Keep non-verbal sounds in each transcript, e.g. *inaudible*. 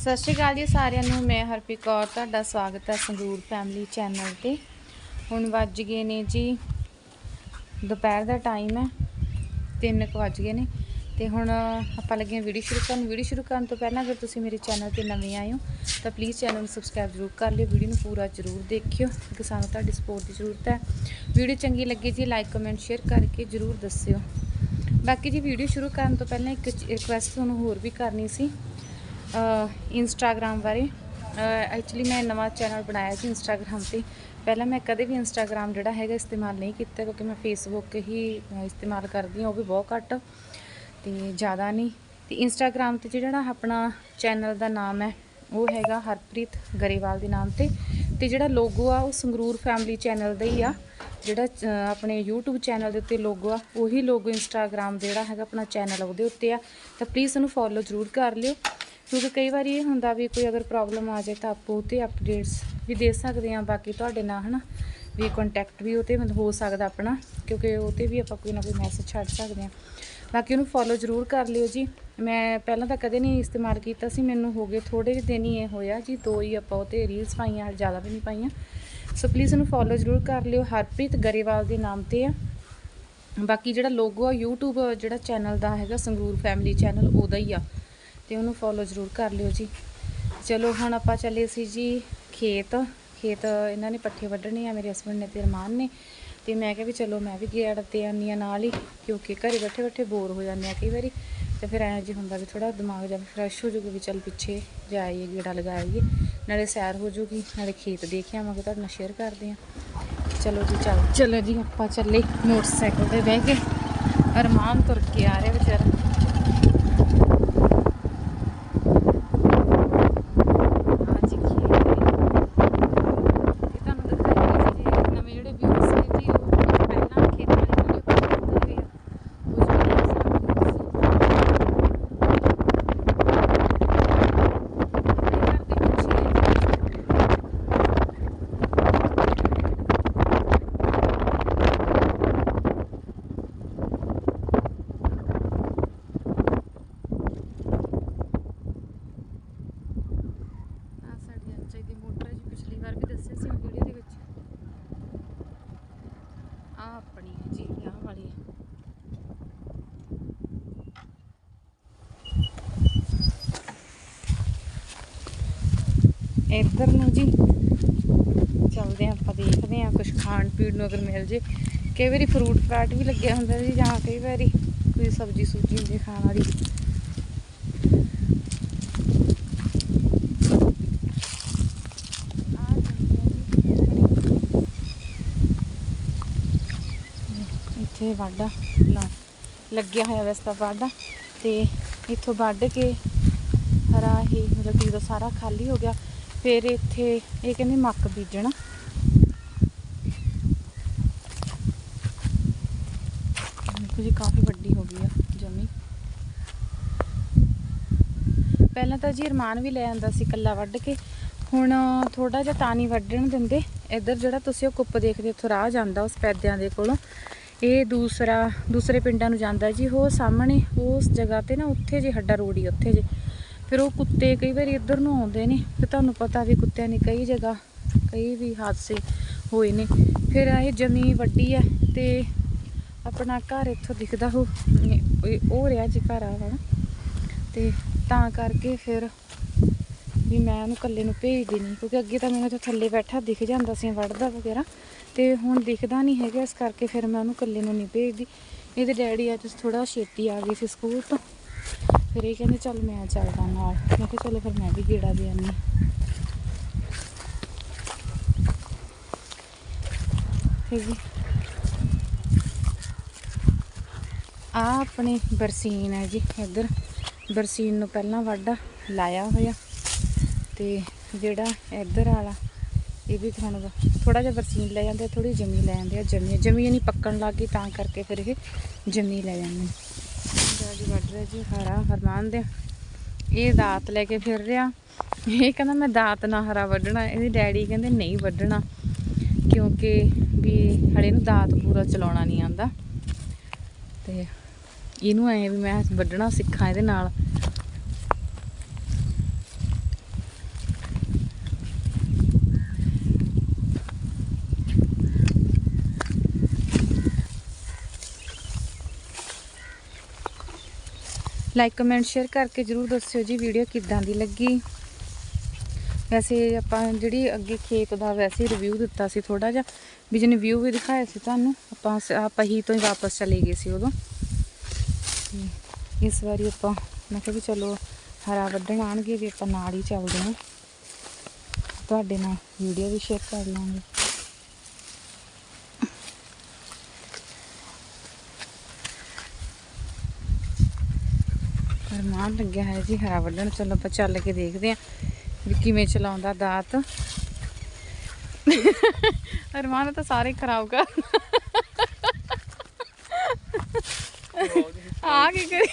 ਸਤਿ ਸ਼੍ਰੀ ਅਕਾਲ ਜੀ ਸਾਰਿਆਂ ਨੂੰ, ਮੈਂ ਹਰਪ੍ਰੀਤ ਕੌਰ, ਤੁਹਾਡਾ ਸਵਾਗਤ ਹੈ ਸੰਗਰੂਰ ਫੈਮਿਲੀ ਚੈਨਲ ਤੇ। ਹੁਣ ਵੱਜ ਗਏ ਨੇ ਜੀ, ਦੁਪਹਿਰ ਦਾ ਟਾਈਮ ਹੈ 3 ਕੁ ਵੱਜ ਗਏ ਨੇ। ਤੇ ਹੁਣ ਆਪਾਂ ਲੱਗੇ ਹਾਂ ਵੀਡੀਓ ਸ਼ੁਰੂ ਕਰਨ। ਵੀਡੀਓ ਸ਼ੁਰੂ ਕਰਨ ਤੋਂ ਪਹਿਲਾਂ ਅਗਰ ਤੁਸੀਂ ਮੇਰੇ ਚੈਨਲ ਤੇ ਨਵੇਂ ਆਏ ਹੋ, ਤਾਂ ਪਲੀਜ਼ ਚੈਨਲ ਨੂੰ ਸਬਸਕ੍ਰਾਈਬ ਜ਼ਰੂਰ ਕਰ ਲਿਓ। ਵੀਡੀਓ ਨੂੰ ਪੂਰਾ ਜ਼ਰੂਰ ਦੇਖਿਓ, ਕਿਉਂਕਿ ਸਾਨੂੰ ਤੁਹਾਡੀ ਸਪੋਰਟ ਦੀ ਜ਼ਰੂਰਤ ਹੈ। ਵੀਡੀਓ ਚੰਗੀ ਲੱਗੀ ਜੀ ਲਾਈਕ ਕਮੈਂਟ ਸ਼ੇਅਰ ਕਰਕੇ ਜ਼ਰੂਰ ਦੱਸਿਓ। ਬਾਕੀ ਜੀ ਵੀਡੀਓ ਸ਼ੁਰੂ ਕਰਨ ਤੋਂ ਪਹਿਲਾਂ ਇੱਕ ਰਿਕੁਐਸਟ ਤੁਹਾਨੂੰ ਹੋਰ ਵੀ ਕਰਨੀ ਸੀ। ਇੰਸਟਾਗ੍ਰam ਬਾਰੇ। ਐਕਚੁਅਲੀ ਮੈਂ ਨਵਾਂ ਚੈਨਲ ਬਣਾਇਆ ਸੀ ਇੰਸਟਾਗ੍ਰam ਤੇ। ਪਹਿਲਾਂ ਮੈਂ ਕਦੇ ਵੀ ਇੰਸਟਾਗ੍ਰam ਜਿਹੜਾ ਹੈਗਾ ਇਸਤੇਮਾਲ ਨਹੀਂ ਕੀਤਾ ਕਿਉਂਕਿ ਮੈਂ ਫੇਸਬੁੱਕ ਹੀ ਇਸਤੇਮਾਲ ਕਰਦੀ ਹਾਂ, ਉਹ ਵੀ ਬਹੁਤ ਘੱਟ ਤੇ ਜ਼ਿਆਦਾ ਨਹੀਂ। ਤੇ ਇੰਸਟਾਗ੍ਰam ਤੇ ਜਿਹੜਾ ਆਪਣਾ ਚੈਨਲ ਦਾ ਨਾਮ ਹੈ, ਉਹ ਹੈਗਾ ਹਰਪ੍ਰੀਤ ਗਰੇਵਾਲ ਦੇ ਨਾਮ ਤੇ। ਤੇ ਜਿਹੜਾ ਲੋਗੋ ਆ, ਉਹ ਸੰਗਰੂਰ ਫੈਮਿਲੀ ਚੈਨਲ ਦਾ ਹੀ ਆ। ਜਿਹੜਾ ਆਪਣੇ YouTube ਚੈਨਲ ਦੇ ਉੱਤੇ ਲੋਗੋ ਆ, ਉਹੀ ਲੋਗੋ ਇੰਸਟਾਗ੍ਰam ਜਿਹੜਾ ਹੈਗਾ ਆਪਣਾ ਚੈਨਲ ਉਹਦੇ ਉੱਤੇ ਆ। ਤਾਂ ਪਲੀਜ਼ ਉਹਨੂੰ ਫੋਲੋ ਜ਼ਰੂਰ ਕਰ ਲਿਓ। ਕਿਉਂਕਿ ਕਈ ਵਾਰੀ ਇਹ ਹੁੰਦਾ ਵੀ ਕੋਈ ਅਗਰ ਪ੍ਰੋਬਲਮ ਆ ਜਾਏ ਤਾਂ ਆਪੋ ਉਤੇ ਅਪਡੇਟਸ ਵੀ ਦੇ ਸਕਦੇ ਆ ਬਾਕੀ ਤੁਹਾਡੇ ਨਾਲ ਹਨਾ, ਵੀ ਕੰਟੈਕਟ ਵੀ ਉਤੇ ਮਤਲਬ ਹੋ ਸਕਦਾ ਆਪਣਾ, ਕਿਉਂਕਿ ਉਤੇ ਵੀ ਆਪਾਂ ਕੋਈ ਨਾ ਕੋਈ ਮੈਸੇਜ ਛੱਡ ਸਕਦੇ ਆ ਬਾਕੀ ਉਹਨੂੰ ਫੋਲੋ ਜ਼ਰੂਰ ਕਰ ਲਿਓ ਜੀ। ਮੈਂ ਪਹਿਲਾਂ ਤਾਂ ਕਦੇ ਨਹੀਂ ਇਸਤੇਮਾਲ ਕੀਤਾ ਸੀ, ਮੈਨੂੰ ਹੋ ਗਏ ਥੋੜੇ ਜਿਹੇ ਦਿਨ ਹੀ ਇਹ ਹੋਇਆ ਜੀ, ਦੋ ਹੀ ਆਪਾਂ ਉਤੇ ਰੀਲਸ ਪਾਈਆਂ, ਹਾਲੇ ਜ਼ਿਆਦਾ ਵੀ ਨਹੀਂ ਪਾਈਆਂ। ਸੋ ਪਲੀਜ਼ ਉਹਨੂੰ ਫੋਲੋ ਜ਼ਰੂਰ ਕਰ ਲਿਓ, ਹਰਪ੍ਰੀਤ ਗਰੇਵਾਲ ਦੇ ਨਾਮ ਤੇ ਆ। ਬਾਕੀ ਜਿਹੜਾ ਲੋਗੋ ਆ, YouTube ਜਿਹੜਾ ਚੈਨਲ ਦਾ ਹੈਗਾ ਸੰਗਰੂਰ ਫੈਮਿਲੀ ਚੈਨਲ ਉਹਦਾ ਹੀ ਆ। ਤੇ ਉਹਨੂੰ ਫੋਲੋ ਜ਼ਰੂਰ ਕਰ ਲਿਓ ਜੀ। ਚਲੋ, ਹੁਣ ਆਪਾਂ ਚੱਲੇ ਸੀ ਜੀ ਖੇਤ। ਖੇਤ ਇਹਨਾਂ ਨੇ ਪੱਠੇ ਵੱਢਣੇ ਆ, ਮੇਰੇ ਹਸਬੰਡ ਨੇ ਤੇ ਰਮਾਨ ਨੇ। ਤੇ ਮੈਂ ਕਿਹਾ ਵੀ ਚਲੋ, ਮੈਂ ਵੀ ਗੇੜ ਤੇ ਆਨੀ ਆ ਨਾਲ ਹੀ, ਕਿਉਂਕਿ ਘਰੇ ਬੈਠੇ ਬੈਠੇ ਬੋਰ ਹੋ ਜਾਂਦੇ ਆ ਕਈ ਵਾਰੀ। ਤੇ ਫਿਰ ਐਂ ਜੀ ਹੁੰਦਾ ਵੀ ਥੋੜਾ ਦਿਮਾਗ ਜਿਹਾ ਫਰੈਸ਼ ਹੋ ਜਾਊਗਾ ਵੀ ਚੱਲ ਪਿੱਛੇ ਜਾਈਏ, ਗੇੜਾ ਲਗਾਈਏ। ਨਾਲੇ ਸੈਰ ਹੋ ਜਾਊਗੀ, ਨਾਲੇ ਖੇਤ ਦੇਖ ਆਵਾਂਗੇ, ਤੁਹਾਡੇ ਨਾਲ ਸ਼ੇਅਰ ਕਰਦੇ ਆ ਚਲੋ ਜੀ, ਚਲੋ। ਚਲੋ ਜੀ, ਆਪਾਂ ਚੱਲੇ ਮੋਟਰਸਾਈਕਲ ਤੇ ਬਹਿ ਕੇ। ਅਰਮਾਨ ਤੁਰ ਕੇ ਆ ਰਿਹਾ ਵਿਚਾਰਾ ਹਾਂਜੀ ਖੇਤ ਨੇ। ਇਹ ਤੁਹਾਨੂੰ ਦਿਖਾਈ ਦੇ ਜੀ ਨਵੇਂ ਜਿਹੜੇ ਵਿਊਜ਼ ਨੇ ਜੀ ਉਹ ਪਹਿਲਾਂ ਖੇਤਾਂ ਵਾਲੀ ਵੀਡੀਓ ਪਾ ਦਿੱਤੇ ਹੋਏ ਆ ਉਹ ਜਿਹੜੇ ਸਾਹਮਣੇ ਆ ਸਾਡੀ ਅੰਚਾਈ ਦੀ ਮੋਟਰ ਹੈ ਜੀ ਪਿਛਲੀ ਵਾਰ ਵੀ ਦੱਸਿਆ ਸੀ ਵੀਡੀਓ ਦੇ ਵਿੱਚ ਆ ਆਪਣੀ ਹੈ ਜੀ ਆਹ ਵਾਲੀ ਹੈ ਇੱਧਰ ਨੂੰ ਜੀ। ਚੱਲਦੇ ਹਾਂ, ਆਪਾਂ ਦੇਖਦੇ ਹਾਂ ਕੁਝ ਖਾਣ ਪੀਣ ਨੂੰ ਅਗਰ ਮਿਲ ਜੇ। ਕਈ ਵਾਰੀ ਫਰੂਟ ਫਰਾਟ ਵੀ ਲੱਗਿਆ ਹੁੰਦਾ ਜੀ, ਜਾਂ ਕਈ ਵਾਰੀ ਕੋਈ ਸਬਜ਼ੀ ਸੁਬਜ਼ੀ ਹੁੰਦੀ ਖਾਣ ਵਾਲੀ। ਇੱਥੇ ਵਾਢਾ ਲਾ ਲੱਗਿਆ ਹੋਇਆ ਵੈਸੇ ਵਾਢਾ। ਤੇ ਇੱਥੋਂ ਵੱਢ ਕੇ ਹਰਾ ਹੀ ਮਤਲਬ ਕਿ ਜਦੋਂ ਸਾਰਾ ਖਾਲੀ ਹੋ ਗਿਆ। ਫਿਰ ਇੱਥੇ ਇਹ ਕਹਿੰਦੇ ਮੱਕ ਬੀਜਣਾ। ਜੀ, ਕਾਫੀ ਵੱਡੀ ਹੋ ਗਈ ਆ ਜਮੀ। ਪਹਿਲਾਂ ਤਾਂ ਜੀ ਅਰਮਾਨ ਵੀ ਲੈ ਆਂਦਾ ਸੀ ਕੱਲਾ ਵੱਢ ਕੇ। ਹੁਣ ਥੋੜਾ ਜਿਹਾ ਤਾਨੀ ਵੱਢਣ ਦਿੰਦੇ। ਇੱਧਰ ਜਿਹੜਾ ਤੁਸੀਂ ਉਹ ਕੁੱਪ ਦੇਖਦੇ ਉੱਥੋਂ ਰਾਹ ਜਾਂਦਾ ਉਸ ਪੈਦਿਆਂ ਦੇ ਕੋਲੋਂ। ਇਹ ਦੂਸਰਾ, ਦੂਸਰੇ ਪਿੰਡਾਂ ਨੂੰ ਜਾਂਦਾ ਜੀ, ਉਹ ਸਾਹਮਣੇ ਉਸ ਜਗ੍ਹਾ ਤੇ ਨਾ, ਉੱਥੇ ਜੇ ਹੱਡਾ ਰੋੜੀ ਉੱਥੇ ਜੇ। ਫਿਰ ਉਹ ਕੁੱਤੇ ਕਈ ਵਾਰੀ ਇੱਧਰ ਨੂੰ ਆਉਂਦੇ ਨੇ ਤੇ ਤੁਹਾਨੂੰ ਪਤਾ ਵੀ ਕੁੱਤਿਆਂ ਨੇ ਕਈ ਜਗ੍ਹਾ ਕਈ ਵੀ ਹਾਦਸੇ ਹੋਏ ਨੇ। ਫਿਰ ਇਹ ਜਮੀ ਵੱਡੀ ਹੈ ਤੇ ਆਪਣਾ ਘਰ ਇੱਥੋਂ ਦਿਖਦਾ ਹੋ ਉਹ ਰਿਹਾ ਜੀ ਘਰ ਆ ਵਾਲਾ। ਤੇ ਤਾਂ ਕਰਕੇ ਫਿਰ ਵੀ ਮੈਂ ਉਹਨੂੰ ਇਕੱਲੇ ਨੂੰ ਭੇਜਦੀ ਨਹੀਂ ਕਿਉਂਕਿ ਅੱਗੇ ਤਾਂ ਮੈਨੂੰ ਇੱਥੇ ਥੱਲੇ ਬੈਠਾ ਦਿਖ ਜਾਂਦਾ ਸੀ, ਵੜਦਾ ਵਗੈਰਾ। ਤੇ ਹੁਣ ਦਿਖਦਾ ਨਹੀਂ ਹੈਗਾ, ਇਸ ਕਰਕੇ ਫਿਰ ਮੈਂ ਉਹਨੂੰ ਇਕੱਲੇ ਨੂੰ ਨਹੀਂ ਭੇਜਦੀ। ਇਹਦੇ ਡੈਡੀ ਅੱਜ ਥੋੜਾ ਛੇਤੀ ਆ ਗਏ ਸੀ ਸਕੂਲ ਤੋਂ। ਫਿਰ ਇਹ ਕਹਿੰਦੇ ਚੱਲ ਮੈਂ ਚੱਲਦਾ ਨਾਲ। ਮੈਂ ਕਿਹਾ ਚਲੋ ਫਿਰ ਮੈਂ ਵੀ ਗੇੜਾ ਦੇ ਆਨੀ ਫਿਰ ਜੀ ਆ ਆਪਣੇ ਬਰਸੀਨ ਹੈ ਜੀ, ਇੱਧਰ। ਬਰਸੀਨ ਨੂੰ ਪਹਿਲਾਂ ਵਾਢਾ ਲਾਇਆ ਹੋਇਆ। ਤੇ ਜਿਹੜਾ ਇੱਧਰ ਵਾਲਾ, ਇਹ ਵੀ ਤੁਹਾਨੂੰ ਥੋੜਾ ਜਿਹਾ ਬਰਸੀਨ ਲੈ ਜਾਂਦੇ ਥੋੜੀ ਜਮੀ ਲੈ ਜਾਂਦੇ ਆ ਜਮੀ ਜਮੀ ਨਹੀਂ ਪੱਕਣ ਲੱਗ ਗਈ, ਤਾਂ ਕਰਕੇ ਫਿਰ ਇਹ ਜਮੀ ਲੈ ਜਾਂਦੇ ਜਾ ਜੀ ਵੱਢ ਰਿਹਾ ਜੀ, ਹਰਾ ਹਰਮਾਨ ਦੇ। ਇਹ ਦਾਤ ਲੈ ਕੇ ਫਿਰ ਰਿਹਾ। ਇਹ ਕਹਿੰਦਾ ਮੈਂ ਦਾਤ ਨਾਲ ਹਰਾ ਵੱਢਣਾ, ਇਹਦੇ ਡੈਡੀ ਕਹਿੰਦੇ ਨਹੀਂ ਵੱਢਣਾ, ਕਿਉਂਕਿ ਵੀ ਹਲੇ ਨੂੰ ਦਾਤ ਪੂਰਾ ਚਲਾਉਣਾ ਨਹੀਂ ਆਂਦਾ ਤੇ ਇਹਨੂੰ ਐ ਵੀ ਮੈਂ ਵੱਢਣਾ ਸਿੱਖਾਂ ਇਹਦੇ ਨਾਲ। ਲਾਈਕ ਕਮੈਂਟ ਸ਼ੇਅਰ ਕਰਕੇ ਜਰੂਰ ਦੱਸਿਓ ਜੀ ਵੀਡੀਓ ਕਿੱਦਾਂ ਦੀ ਲੱਗੀ। ਵੈਸੇ ਆਪਾਂ ਜਿਹੜੀ ਅੱਗੇ ਖੇਤ ਦਾ ਵੈਸੇ ਰਿਵਿਊ ਦਿੱਤਾ ਸੀ ਥੋੜਾ ਜਿਹਾ, ਵੀ ਜਿਹਨੇ ਵਿਊ ਵੀ ਦਿਖਾਇਆ ਸੀ ਤੁਹਾਨੂੰ, ਆਪਾਂ ਸ- ਆਪਾਂ ਹੀ ਤੋਂ ਹੀ ਵਾਪਸ ਚਲੇ ਗਏ ਸੀ ਉਦੋਂ। ਇਸ ਵਾਰੀ ਆਪਾਂ, ਮੈਂ ਕਿਹਾ ਵੀ ਚਲੋ ਹਰਾ ਵੱਢਣ ਆਣਗੇ ਵੀ ਆਪਾਂ ਨਾਲ ਹੀ ਚੱਲਦੇ ਹਾਂ। ਤੁਹਾਡੇ ਨਾਲ ਵੀਡੀਓ ਵੀ ਸ਼ੇਅਰ ਕਰ ਲਾਂਗੇ। ਅਰਮਾਨ ਲੱਗਿਆ ਹੈ ਜੀ, ਹਰਾ ਵੱਢਣ। ਚਲੋ ਆਪਾਂ ਚੱਲ ਕੇ ਦੇਖਦੇ ਹਾਂ ਵੀ ਕਿਵੇਂ ਚਲਾਉਂਦਾ ਦਾਤ। ਅਰਮਾਨ ਤਾਂ ਸਾਰੇ ਖਰਾਬ ਕਰ ਆ ਕੀ ਕਰੀ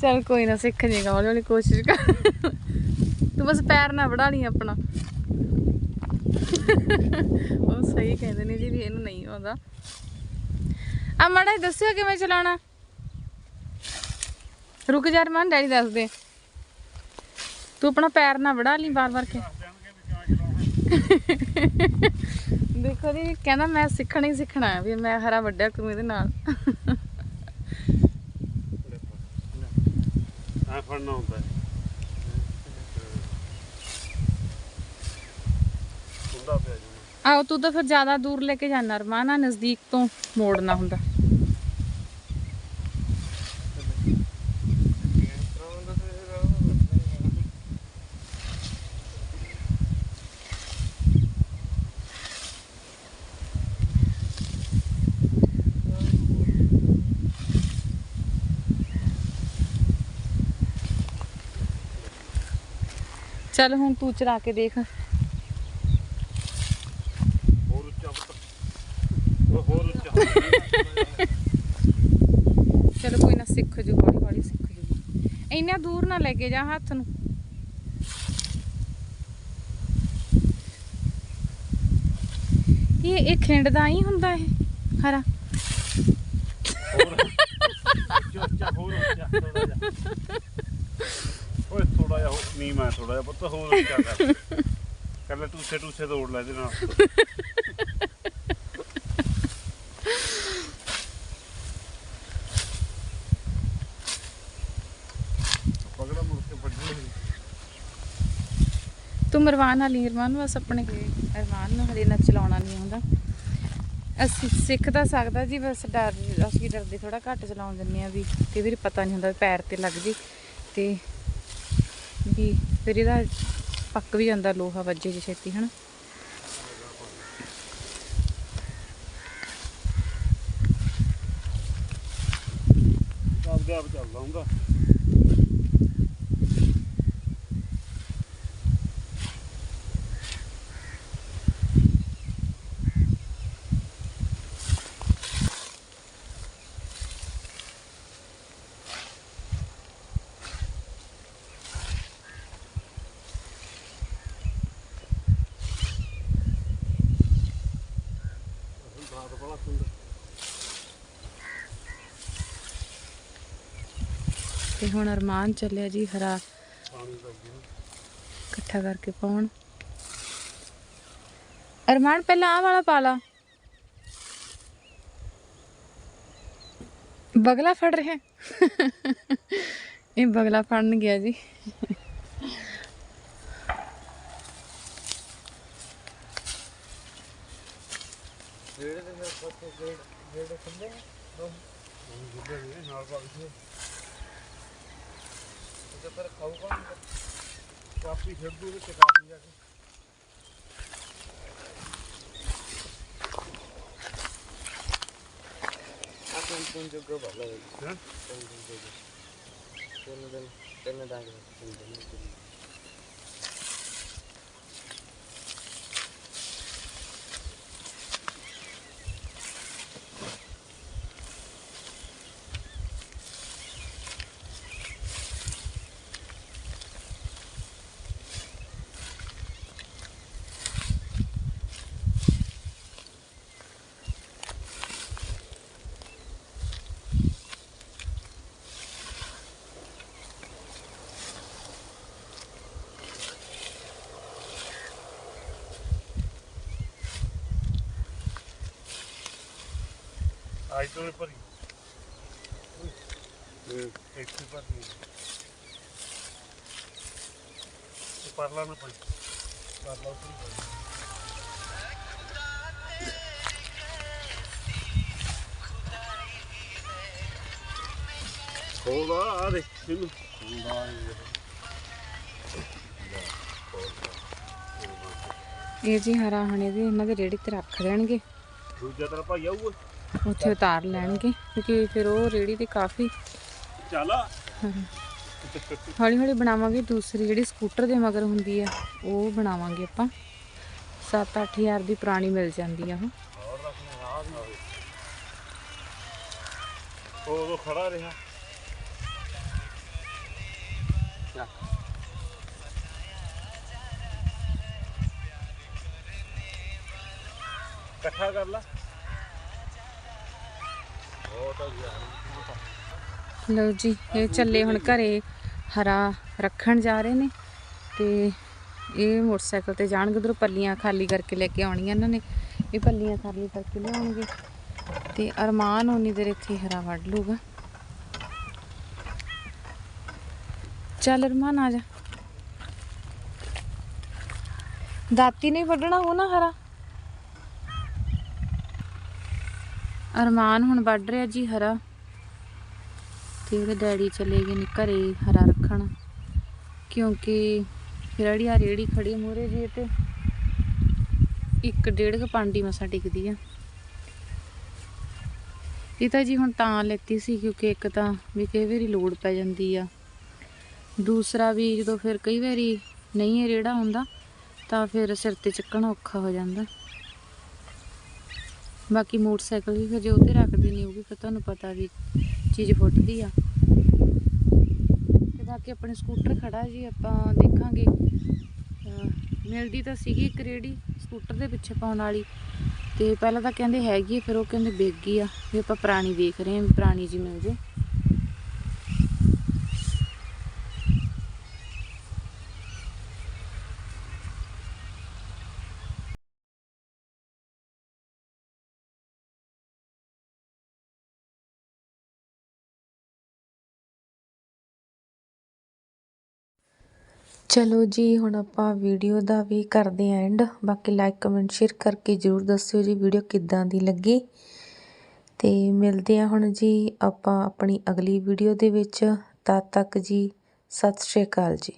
ਚਲ ਕੋਈ ਨਾ ਸਿੱਖ ਜੇਗਾ, ਹੌਲੀ ਹੌਲੀ ਕੋਸ਼ਿਸ਼ ਕਰ। ਤੂੰ ਬਸ ਪੈਰ ਨਾ ਵੜਾ ਲਈ ਆਪਣਾ। ਉਹ ਸਹੀ ਕਹਿੰਦੇ ਨੇ ਜੀ ਵੀ ਇਹਨੂੰ ਨਹੀਂ ਆਉਂਦਾ। ਆ ਮਾੜਾ ਦੱਸਿਓ ਕਿਵੇਂ ਚਲਾਉਣਾ। ਰੁਕ ਜਾ ਰਮਾਨ, ਡੈਡੀ ਦੱਸ ਦੇ ਤੂੰ ਆਪਣਾ ਪੈਰ ਨਾ ਵੜਾ ਲਈ ਬਾਰ-ਬਾਰ ਕੇ। ਦੇਖੋ ਜੀ, ਕਹਿੰਦਾ ਮੈਂ ਸਿੱਖਣਾ ਹੀ ਸਿੱਖਣਾ ਹੈ, ਵੀ ਮੈਂ ਹਰਾ ਵੱਡਾ ਤੂੰ ਇਹਦੇ ਨਾਲ। ਆ ਫੜਨਾ ਹੁੰਦਾ ਹੈ। ਹੁੰਦਾ ਪਿਆ ਜੀ। ਆਓ ਤੂੰ ਤਾਂ ਫਿਰ ਜ਼ਿਆਦਾ ਦੂਰ ਲੈ ਕੇ ਜਾਣਾ ਰਮਾਨਾ ਨਜ਼ਦੀਕ ਤੋਂ ਮੋੜਨਾ ਹੁੰਦਾ। ਚੱਲ ਹੁਣ ਤੂੰ ਚਲਾ ਕੇ ਦੇਖ ਹੋਰ ਉੱਚਾ ਪੁੱਤ ਉਹ ਹੋਰ ਉੱਚਾ ਚਲੋ ਕੋਈ ਨਾ ਸਿੱਖ ਜੂ ਹੌਲੀ ਹੌਲੀ ਸਿੱਖ ਜੂ ਇੰਨਾ ਦੂਰ ਨਾ ਲੈ ਕੇ ਜਾ ਹੱਥ ਨੂੰ। ਇਹ ਇਹ ਖਿੰਡਦਾ ਹੀ ਹੁੰਦਾ ਇਹ ਹਰਾ। ਓਏ ਥੋੜਾ ਜਿਹਾ ਹੋਰ ਨਹੀਂ ਮੈਂ ਥੋੜਾ ਜਿਹਾ ਪੁੱਤ ਹੋਰ ਕਰ ਕਰ *laughs* ਲੈ ਟੂਸੇ ਟੂਸੇ ਤੋੜ ਲੈ ਇਹਦੇ ਨਾਲ ਪਗੜਾ ਮੁੜ ਕੇ ਵੱਢੀ ਤੂੰ ਮਰਵਾਨ ਵਾਲੀ ਅਰਮਾਨ ਬਸ ਆਪਣੇ ਅਰਮਾਨ ਨੂੰ ਹਲੇ ਨਾ ਚਲਾਉਣਾ ਨਹੀਂ ਆਉਂਦਾ। ਅਸੀਂ ਸਿੱਖ ਤਾਂ ਸਕਦਾ ਜੀ ਬਸ ਡਰ ਅਸੀਂ ਡਰਦੇ ਥੋੜਾ ਘੱਟ ਚਲਾਉਣ ਦਿੰਦੇ ਆ ਵੀ ਕਈ ਵਾਰੀ ਪਤਾ ਨਹੀਂ ਹੁੰਦਾ ਪੈਰ ਤੇ ਲੱਗ ਜੇ। ਤੇ ਵੀ ਫਿਰ ਇਹਦਾ ਪੱਕ ਵੀ ਜਾਂਦਾ ਲੋਹਾ ਵੱਜੇ ਜੇ ਛੇਤੀ ਹਨਾ। ਆਪਦੇ ਆਪ ਚੱਲਦਾ ਹੁੰਦਾ। ਤੇ ਹੁਣ ਅਰਮਾਨ ਚੱਲਿਆ ਜੀ ਹਰਾ। ਪਾਣੀ ਦਾ ਵੀ ਇਕੱਠਾ ਕਰਕੇ ਪਾਉਣ। ਅਰਮਾਨ, ਪਹਿਲਾਂ ਆਹ ਵਾਲਾ ਪਾ ਲਾ। ਬਗਲਾ ਫੜ ਰਿਹਾ। ਹੈ। ਇਹ ਬਗਲਾ ਫੜਨ ਗਿਆ ਜੀ। ਗੁੱਡੇ ਨੇ ਨਾਲ ਪਾ ਕੇ ਤੇ ਪਰ ਖਾਊਗਾ ਕਾਪੀ ਛੱਡ ਦੂ ਤੇ ਕਾਪੀ ਜਾ ਕੇ ਤਿੰਨ ਤਿੰਨ ਜੋਗਾ ਭਰ ਲਾ ਹਾਂ ਤਿੰਨ ਤਿੰਨ ਜੋਗਾ ਤਿੰਨ ਅੱਜ ਤੋਂ ਭਰੀ ਹੂੰ। ਇੱਥੇ ਭਰਨੀ ਇਹ ਪਰਲਾ ਨਾ ਪਰਲਾ ਆ ਦੇ ਇਹਨੂੰ। ਜੀ ਹਰਾ ਹੁਣ ਇਹਦੇ ਇਹਨਾਂ ਦੇ ਰੇੜੀ ਤੇ ਰੱਖ ਦੇਣਗੇ। ਦੂਜਾ ਤੇਰਾ ਭਾਈ ਆਊਗਾ। ਉੱਥੇ ਉਤਾਰ ਲੈਣਗੇ ਕਿਉਂਕਿ ਫਿਰ ਉਹ ਰੇੜੀ ਤੇ ਕਾਫੀ ਚੱਲ ਹੌਲੀ ਹੌਲੀ ਬਣਾਵਾਂਗੇ ਦੂਸਰੀ ਜਿਹੜੀ ਸਕੂਟਰ ਦੇ ਮਗਰ ਹੁੰਦੀ ਆ ਉਹ ਬਣਾਵਾਂਗੇ ਆਪਾਂ। 7-8000 ਦੀ ਪੁਰਾਣੀ ਮਿਲ ਜਾਂਦੀ ਆ ਉਹ। ਉਹ ਖੜਾ ਰਿਹਾ। ਇਕੱਠਾ ਕਰ ਲਾ। ਲਓ ਜੀ, ਇਹ ਚੱਲੇ ਹੁਣ ਘਰੇ ਹਰਾ ਰੱਖਣ ਜਾ ਰਹੇ ਨੇ ਤੇ ਇਹ ਮੋਟਰਸਾਈਕਲ ਤੇ ਜਾਣਗੇ, ਉਧਰੋਂ ਪੱਲੀਆਂ ਖਾਲੀ ਕਰਕੇ ਲੈ ਕੇ ਆਉਣੀਆਂ ਇਹਨਾਂ ਨੇ। ਇਹ ਪੱਲੀਆਂ ਖਾਲੀ ਕਰਕੇ ਲਿਆਉਣਗੇ ਤੇ ਅਰਮਾਨ ਉਨੀ ਦੇਰ ਇੱਥੇ ਹਰਾ ਵੱਢ ਲੂਗਾ ਚੱਲ ਅਰਮਾਨ ਆ ਜਾ। ਦਾਤੀ ਨਹੀਂ ਵੱਢਣਾ ਉਹ ਨਾ ਹਰਾ। ਅਰਮਾਨ ਹੁਣ ਵੱਢ ਰਿਹਾ ਜੀ ਹਰਾ। ਤੇ ਉਹਦੇ ਡੈਡੀ ਚਲੇ ਗਏ ਨੇ ਘਰੇ ਹਰਾ ਰੱਖਣ। ਕਿਉਂਕਿ ਰੇੜੀ ਆ ਰੇੜੀ ਖੜੀ ਮੂਰੇ ਜੀ ਤੇ ਇੱਕ ਡੇਢ ਕੁ ਪਾਂਡੀ ਮਸਾ ਟਿਕਦੀ ਆ। ਇਹ ਤਾਂ ਜੀ ਹੁਣ ਤਾਂ ਲੈਤੀ ਸੀ ਕਿਉਂਕਿ ਇੱਕ ਤਾਂ ਵੀ ਕਈ ਵਾਰੀ ਲੋਡ ਪੈ ਜਾਂਦੀ ਆ। ਦੂਸਰਾ ਵੀ ਜਦੋਂ ਫਿਰ ਕਈ ਵਾਰੀ ਨਹੀਂ ਇਹ ਰੇੜਾ ਹੁੰਦਾ ਤਾਂ ਫਿਰ ਸਿਰ ਤੇ ਚੱਕਣਾ ਔਖਾ ਹੋ ਜਾਂਦਾ। ਬਾਕੀ ਮੋਟਰਸਾਈਕਲ ਵੀ ਫਿਰ ਜੇ ਰੱਖਦੇ ਨੇ ਉਹ ਵੀ ਫਿਰ ਤੁਹਾਨੂੰ ਪਤਾ ਵੀ ਚੀਜ਼ ਫੁੱਟਦੀ ਆ। ਤੇ ਬਾਕੀ ਆਪਣੇ ਸਕੂਟਰ ਖੜਾ ਜੀ ਆਪਾਂ ਦੇਖਾਂਗੇ। ਮਿਲਦੀ ਤਾਂ ਸੀਗੀ ਇੱਕ ਰੇੜੀ ਸਕੂਟਰ ਦੇ ਪਿੱਛੇ ਪਾਉਣ ਵਾਲੀ। ਤੇ ਪਹਿਲਾਂ ਤਾਂ ਕਹਿੰਦੇ ਹੈਗੀ ਆ, ਫਿਰ ਉਹ ਕਹਿੰਦੇ ਵਿਕ ਗਈ ਆ ਵੀ ਆਪਾਂ ਪੁਰਾਣੀ ਦੇਖ ਰਹੇ ਹਾਂ ਪੁਰਾਣੀ ਜੀ ਮਿਲ ਜੇ। ਚਲੋ ਜੀ, ਹੁਣ ਆਪਾਂ ਵੀਡੀਓ ਦਾ ਵੀ ਕਰਦੇ ਆਂ ਐਂਡ ਬਾਕੀ ਲਾਈਕ ਕਮੈਂਟ ਸ਼ੇਅਰ ਕਰਕੇ ਜਰੂਰ ਦੱਸਿਓ ਜੀ ਵੀਡੀਓ ਕਿੱਦਾਂ ਦੀ ਲੱਗੀ। ਤੇ ਮਿਲਦੇ ਆ ਹੁਣ ਜੀ ਆਪਾਂ ਆਪਣੀ ਅਗਲੀ ਵੀਡੀਓ ਦੇ ਵਿੱਚ। ਤਦ ਤੱਕ ਜੀ, ਸਤਿ ਸ਼੍ਰੀ ਅਕਾਲ ਜੀ।